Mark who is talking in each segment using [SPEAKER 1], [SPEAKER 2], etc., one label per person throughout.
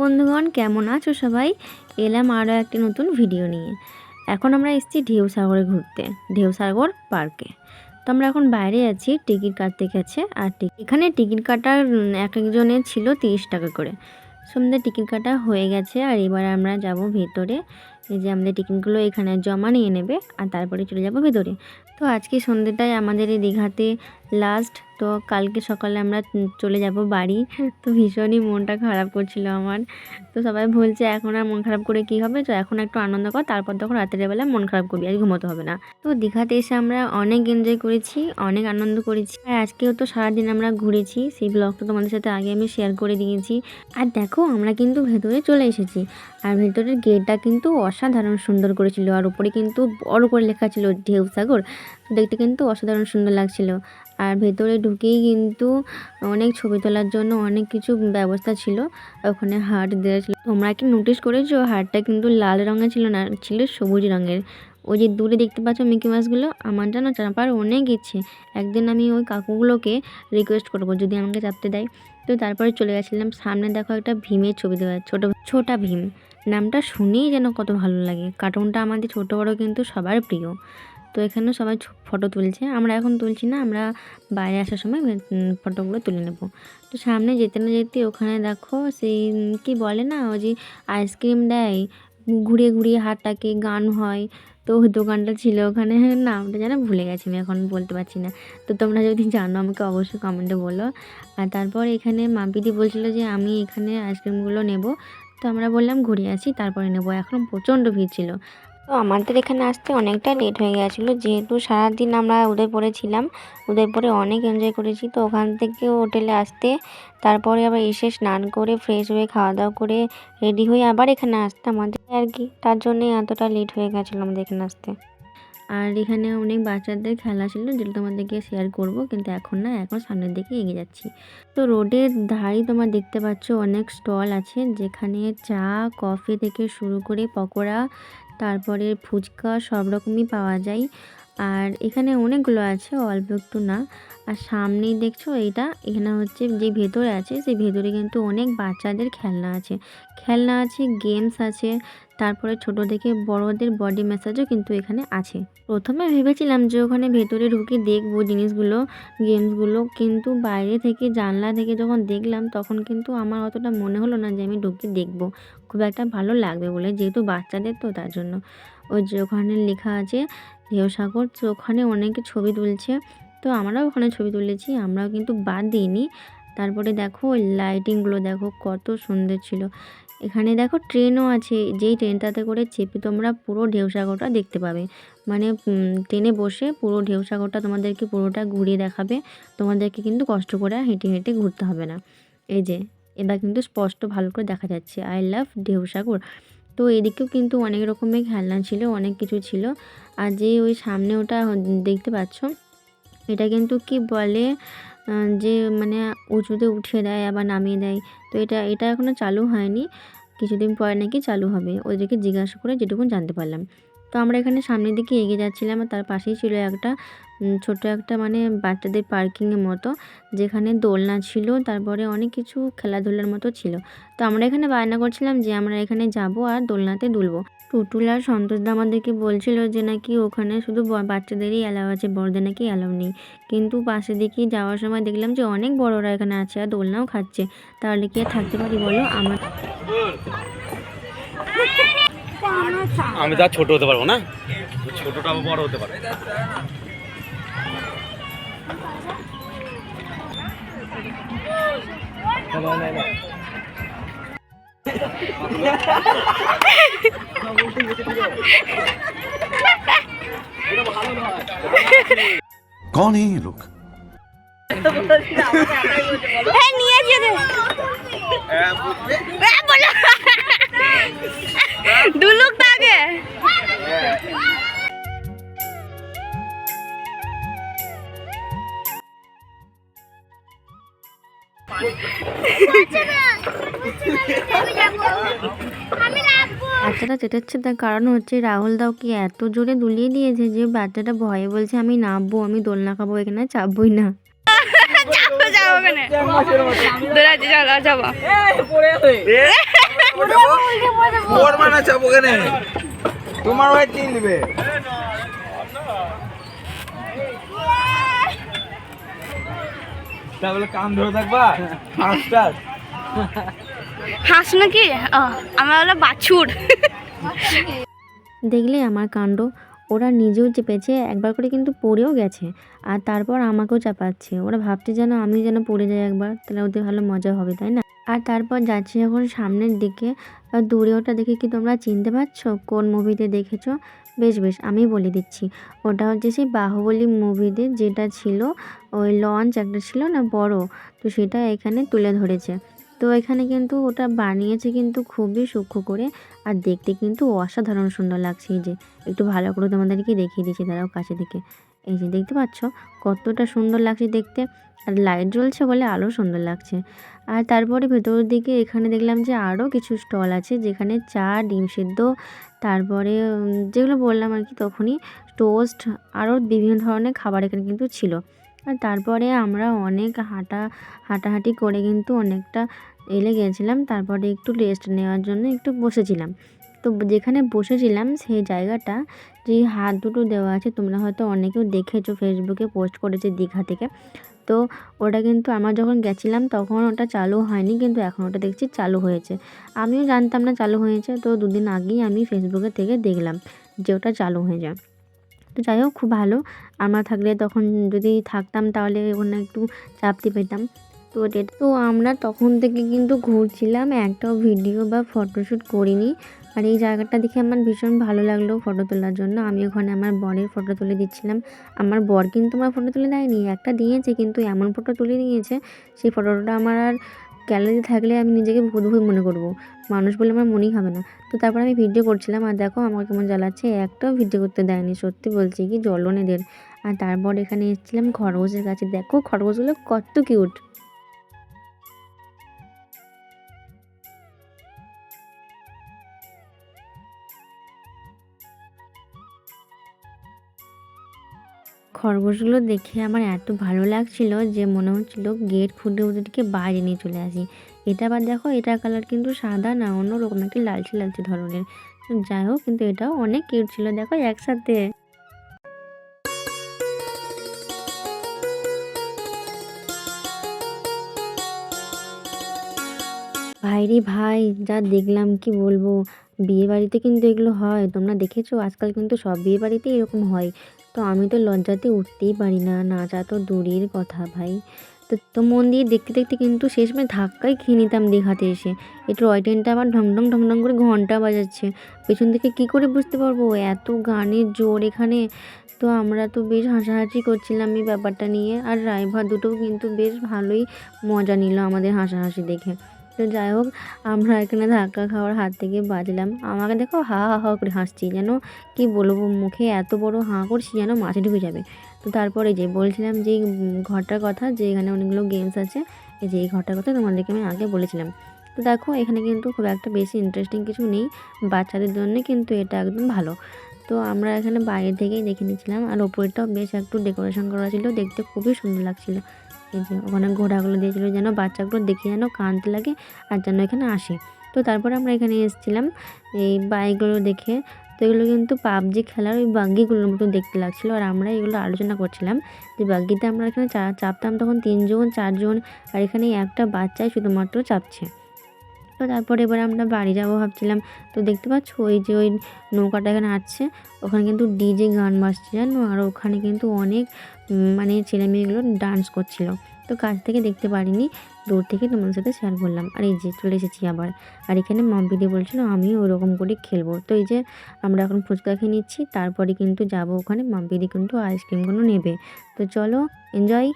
[SPEAKER 1] বন্ধুগণ, কেমন আছো সবাই? এলাম আরও একটি নতুন ভিডিও নিয়ে। এখন আমরা এসেছি ঢেউ সাগরে ঘুরতে ঢেউ সাগর পার্কে তো আমরা এখন বাইরে আছি টিকিট কাটতে গেছে, আর এখানে টিকিট কাটার এক একজনের ছিল তিরিশ টাকা করে। সন্ধ্যে টিকিট কাটা হয়ে গেছে, আর এবার আমরা যাব ভেতরে। এই যে আমাদের টিকিটগুলো এখানে জমা নিয়ে নেবে, আর তারপরে চলে যাব ভেতরে। তো আজকে সন্ধ্যেটায় আমাদের এই দীঘাতে লাস্ট তো কালকে সকালে আমরা চলে যাব বাড়ি। তো ভীষণই মনটা খারাপ করছিল আমার। তো সবাই বলছে, এখন আর মন খারাপ করে কি হবে? তো এখন একটু আনন্দ কর, তারপর তখন বেলা মন খারাপ করবি, আর ঘুমোতে হবে না। তো দীঘাতে এসে আমরা অনেক এনজয় করেছি, অনেক আনন্দ করেছি। আর আজকেও তো সারাদিন আমরা ঘুরেছি, সেই ব্লগটা তোমাদের সাথে আগে আমি শেয়ার করে দিয়েছি। আর দেখো, আমরা কিন্তু ভেতরে চলে এসেছি। আর ভেতরের গেটটা কিন্তু অসাধারণ সুন্দর করেছিল, আর উপরে কিন্তু বড় করে লেখা ছিল ঢেউ সাগর। দেখতে কিন্তু অসাধারণ সুন্দর লাগছিল। আর ভেতরে ঢুকেই কিন্তু অনেক ছবি তোলার জন্য অনেক কিছু ব্যবস্থা ছিল। ওখানে হাট দেওয়া ছিল। তোমরা কি নোটিস করেছ? হাটটা কিন্তু লাল রঙের ছিল না, ছিল সবুজ রঙের। ওই যে দূরে দেখতে পাচ্ছ মিকি মাছগুলো আমার যেন চাপার অনেক ইচ্ছে। একদিন আমি ওই কাকুগুলোকে রিকোয়েস্ট করব, যদি আমাকে চাপতে দেয়। তো তারপরে চলে গেছিলাম, সামনে দেখো একটা ভীমের ছবি দেওয়া, ছোটো, ছোটা ভীম। নামটা শুনেই যেন কত ভালো লাগে। কার্টুনটা আমাদের ছোটো বড়ো কিন্তু সবার প্রিয়। তো এখানে সবাই ফটো তুলছে। আমরা এখন তুলছি না, আমরা বাইরে আসার সময় ফটোগুলো তুলে নেব। তো সামনে যেতে না যেতে ওখানে দেখো সেই কি বলে না, ওই যে আইসক্রিম দেয়, ঘুরিয়ে ঘুরিয়ে হাটটাকে গান হয়। তো দোকানটা ছিল ওখানে নামটা যেন ভুলে গেছি আমি, এখন বলতে পারছি না। তো তোমরা যদি জানো আমাকে অবশ্যই কমেন্টে বলো। আর তারপর এখানে মাম্পিদি বলছিল যে, আমি এখানে আইসক্রিমগুলো নেব। তো আমরা বললাম ঘুরে আসি, তারপরে নেব। এখন প্রচণ্ড ভিড় ছিল। তো আমাদের এখানে আসতে অনেকটা লেট হয়ে গেছিল। যেহেতু সারাদিন আমরা উদয়পুরে ছিলাম, উদয়পুরে অনেক এনজয় করেছি। তো ওখান থেকে হোটেলে আসতে, তারপরে আবার এসে স্নান করে ফ্রেশ হয়ে খাওয়া দাওয়া করে রেডি হয়ে আবার এখানে আসতে আমাদের আর কি। তার জন্যই এতটা লেট হয়ে গেছিল আমাদের এখানে আসতে। আর এখানে অনেক বাচ্চাদের খেলা ছিল যেটা তোমাদেরকে শেয়ার করব, কিন্তু এখন না, এখন সামনের দিকে এগিয়ে যাচ্ছি। তো রোডের ধারেই তোমার দেখতে পাচ্ছ অনেক স্টল আছে, যেখানে চা কফি থেকে শুরু করে পকোড়া তারপরে ফুচকা সব রকমই পাওয়া যায়। আর এখানে অনেকগুলো আছে, অল্প একটু না। আর সামনেই দেখছ এটা এখানে হচ্ছে যে ভেতরে আছে, সেই ভেতরে কিন্তু অনেক বাচ্চাদের খেলনা আছে। খেলনা আছে গেমস আছে তারপরে ছোট থেকে বড়দের বডি ম্যাসাজও কিন্তু এখানে আছে। প্রথমে ভেবেছিলাম যে ওখানে ভেতরে ঢুকে দেখব জিনিসগুলো গেমসগুলো কিন্তু বাইরে থেকে জানলা থেকে যখন দেখলাম, তখন কিন্তু আমার অতটা মনে হলো না যে আমি ঢুকে দেখব। খুব একটা ভালো লাগবে বলে, যেহেতু বাচ্চাদের তো তার জন্য। ওই যে ওখানে লেখা আছে ঢেউসাগর তো ওখানে অনেকে ছবি তুলছে। তো আমরাও ওখানে ছবি তুলেছি, আমরাও কিন্তু বাদ দিইনি। তারপরে দেখো ওই লাইটিংগুলো দেখো, কত সুন্দর ছিল। এখানে দেখো ট্রেনও আছে। যেই ট্রেনটাতে করে চেপে তোমরা পুরো ঢেউসাগরটা দেখতে পাবে। মানে ট্রেনে বসে পুরো ঢেউসাগরটা তোমাদেরকে পুরোটা ঘুরিয়ে দেখাবে। তোমাদেরকে কিন্তু কষ্ট করে হেঁটে হেঁটে ঘুরতে হবে না। এই যে, এবার কিন্তু স্পষ্ট ভালো করে দেখা যাচ্ছে। আই লাভ ঢেউসাগর তো এদিকেও কিন্তু অনেক রকমের খেলনা ছিল, অনেক কিছু ছিল। আর যে ওই সামনে ওটা দেখতে পাচ্ছ, এটা কিন্তু কি বলে? যে মানে উঁচুতে উঠিয়ে দেয়, আবার নামিয়ে দেয়। তো এটা এটা এখনও চালু হয়নি। কিছুদিন পরে নাকি চালু হবে। ওদেরকে জিজ্ঞাসা করে যেটুকু জানতে পারলাম। তো আমরা এখানে সামনের দিকে এগিয়ে যাচ্ছিলাম আর তার পাশেই ছিল একটা ছোট একটা মানে বাচ্চাদের পার্কিংয়ের মতো, যেখানে দোলনা ছিল। তারপরে অনেক কিছু খেলাধুলার মতো ছিল। তো আমরা এখানে বায়না করছিলাম যে আমরা এখানে যাব আর দোলনাতে দুলবো। টুটুল আর সন্তোষদা আমাদেরকে বলছিল যে নাকি ওখানে শুধু বাচ্চাদেরই অ্যালাউ আছে বড়দের নাকি অ্যালাউ নেই। কিন্তু পাশে দেখি যাওয়ার সময় দেখলাম যে অনেক বড়রা এখানে আছে আর দোলনাও খাচ্ছে। তাহলে কি আর থাকতে পারি বলো? আমার
[SPEAKER 2] আমি তো আর ছোট হতে পারব না? ছোটটা বড় হতে পারে।
[SPEAKER 3] कौन है ये लोग
[SPEAKER 1] দুলুক তাকে বাচ্চাটা চেটাচ্ছে তার কারণ হচ্ছে রাহুল দাও কি এত জোরে দুলিয়ে দিয়েছে যে বাচ্চাটা ভয়ে বলছে আমি নামবো আমি দোলনা খাব এখানে চাপবই না।
[SPEAKER 4] যাব যাব ওখানে দৌড়াচ্ছি চলো যাব চাপো চাপো ওর মানে চাপো কেনে তোমার ভাই চিনবে তাহলে কান ধরে থাকবা
[SPEAKER 5] হাঁস নাকি? আমার হলো বাছুর।
[SPEAKER 1] দেখলে আমার কাণ্ড ওরা নিজেও চেপেছে একবার করে কিন্তু পড়েও গেছে আর তারপর আমাকেও চাপাচ্ছে। ওরা ভাবছে যেন আমি যেন পড়ে যাই একবার তাহলে ওদের ভালো মজা হবে তাই না? আর তারপর যাচ্ছি যখন সামনের দিকে দূরে ওটা দেখে কি তোমরা চিনতে পারছ? কোন মুভিতে দেখেছ? বেশ বেশ আমি বলে দিচ্ছি। ওটা হচ্ছে সেই বাহুবলী মুভিতে যেটা ছিল, ওই লঞ্চ একটা ছিল না বড়, তো সেটা এখানে তুলে ধরেছে। তো এখানে কিন্তু ওটা বানিয়েছে কিন্তু খুবই সূক্ষ্ম করে, আর দেখতে কিন্তু অসাধারণ সুন্দর লাগছে এই যে। একটু ভালো করে তোমাদেরকে দেখিয়ে দিচ্ছি তারাও কাছে থেকে। এই যে দেখতে পাচ্ছ, কতটা সুন্দর লাগছে দেখতে, আর লাইট জ্বলছে বলে আরও সুন্দর লাগছে। আর তারপরে ভেতরের দিকে এখানে দেখলাম যে আরও কিছু স্টল আছে, যেখানে চা, ডিম সিদ্ধ তারপরে যেগুলো বললাম আর কি তখনই টোস্ট আরও বিভিন্ন ধরনের খাবার এখানে কিন্তু ছিল। আর তারপরে আমরা অনেক হাঁটা, হাঁটাহাঁটি করে কিন্তু অনেকটা এলে গেছিলাম। তারপরে একটু রেস্ট নেওয়ার জন্য একটু বসেছিলাম। তো যেখানে বসেছিলাম সেই জায়গাটা, যে হাত দুটো দেওয়া আছে, তোমরা হয়তো অনেকেও দেখেছ ফেসবুকে পোস্ট করেছে দীঘা থেকে। তো ওটা কিন্তু আমরা যখন গেছিলাম তখন ওটা চালু হয়নি, কিন্তু এখন ওটা দেখছি চালু হয়েছে। আমিও জানতাম না চালু হয়েছে, তো দুদিন আগেই আমি ফেসবুকে থেকে দেখলাম যে ওটা চালু হয়ে যায়। তো যাই হোক, খুব ভালো। আমরা থাকলে তখন যদি থাকতাম তাহলে ওখানে একটু চাপতে পেতাম। তো এটা তো আমরা তখন থেকে কিন্তু ঘুরছিলাম, একটাও ভিডিও বা ফটোশ্যুট করিনি। আর এই জায়গাটা দেখে আমার ভীষণ ভালো লাগল ফটো তোলার জন্য। আমি ওখানে আমার বরের ফটো তুলে দিচ্ছিলাম। আমার বর কিন্তু আমার ফটো তুলে দেয়নি, একটা দিয়েছে কিন্তু এমন ফটো তুলে নিয়েছে সেই ফটোটা আমার আর গ্যালারিতে থাকলে আমি নিজেকে বোধহয় মনে করব। মানুষ বলে আমার মনেই হবে না। তো তারপর আমি ভিডিও করছিলাম আর দেখো আমার কেমন জ্বালাচ্ছে, একটাও ভিডিও করতে দেয়নি, সত্যি বলছি কি জলনেদের আর তারপর এখানে এসেছিলাম খরগোশের কাছে দেখো খরগোশগুলো কত কিউট খরগোশগুলো দেখে আমার এত ভালো লাগছিল যে মনে হচ্ছিল গেট খুলে ওদেরকে বাইরে নিয়ে চলে আসি। এটা আবার দেখো এটার কালার কিন্তু সাদা না, অন্যরকম একটা লালচে লালচে ধরনের। যাই হোক, কিন্তু এটাও অনেক কিউট ছিল, দেখো একসাথে। ভাইরে ভাই, যা দেখলাম, কি বলব? বিয়ে বাড়িতে কিন্তু এগুলো হয়, তোমরা দেখেছ? আজকাল কিন্তু সব বিয়ে বাড়িতে এরকম হয়। তো আমি তো লজ্জাতে উঠতেই পারি না নাচা তো দূরের কথা ভাই। তো তো মন দিয়ে দেখতে দেখতে কিন্তু শেষমেশ ধাক্কাই খেয়ে নিতাম দীঘাতে এসে। এই টয় ট্রেনটা আবার ঢং ঢং ঢং ঢং করে ঘণ্টা বাজাচ্ছে। পেছন থেকে কি করে বুঝতে পারব? এত গানের জোর এখানে। তো আমরা তো বেশ হাসাহাসি করছিলাম এই ব্যাপারটা নিয়ে। আর ড্রাইভার দুটোও কিন্তু বেশ ভালোই মজা নিল আমাদের হাসাহাসি দেখে। তো যাই হোক, আমরা এখানে ধাক্কা খাওয়ার হাত থেকে বাঁচলাম। আমাকে দেখো হা হা হা করে হাসছি, যেন কি বলব, মুখে এত বড় হাঁ করছি যেন মাছে ঢুকে যাবে। তো তারপরে যে বলছিলাম যে ঘরটার কথা, যে এখানে অনেকগুলো গেমস আছে, এই যে এই ঘরটার কথা তোমাদেরকে আমি আগে বলেছিলাম। তো দেখো, এখানে কিন্তু খুব একটা বেশি ইন্টারেস্টিং কিছু নেই, বাচ্চাদের জন্য কিন্তু এটা একদম ভালো। তো আমরা এখানে বাইরে থেকেই দেখে নিয়েছিলাম আর ওপরটাও বেশ একটু ডেকোরেশন করা ছিল, দেখতে খুবই সুন্দর লাগছিল। এই যে ওখানে ঘোড়াগুলো দিয়েছিলো যেন বাচ্চাগুলো দেখে যেন কাঁদতে লাগে আর যেন এখানে আসে। তো তারপরে আমরা এখানে এসেছিলাম, এই বাইকগুলো দেখে। তো এগুলো কিন্তু পাবজি খেলার ওই বাগ্গিগুলোর মতো দেখতে লাগছিল আর আমরা এগুলো আলোচনা করছিলাম যে বাগ্গিতে আমরা এখানে চাপতাম তখন তিনজন, চারজন আর এখানে একটা বাচ্চাই শুধুমাত্র চাপছে। তো তারপরে এবার আমরা বাড়ি যাব ভাবছিলাম। তো দেখতে পাচ্ছ ওই যে ওই নৌকাটা এখানে আসছে ওখানে কিন্তু ডিজে গান বাজছে জানো? আর ওখানে কিন্তু অনেক মানে ছেলে মেয়েগুলো ডান্স করছিল। তো কাছ থেকে দেখতে পারিনি, দূর থেকে তোমাদের সাথে শেয়ার করলাম। আর এই যে চলে এসেছি আবার। আর এখানে মাম্পিদি বলছিল আমি ওরকম করে খেলব। তো এই যে আমরা এখন ফুচকা খেয়ে নিচ্ছি, তারপরে কিন্তু যাব ওখানে। মাম্পিদি কিন্তু আইসক্রিমগুলো নেবে। তো চলো এনজয়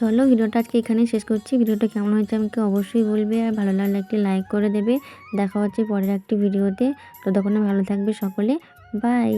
[SPEAKER 1] চলো ভিডিওটা আজকে এখানেই শেষ করছি। ভিডিওটা কেমন হয়েছে আমাকে অবশ্যই বলবে। আর ভালো লাগলে একটি লাইক করে দেবে। দেখা হচ্ছে পরের একটি ভিডিওতে তো। ততক্ষণে ভালো থাকবে সকলে। বাই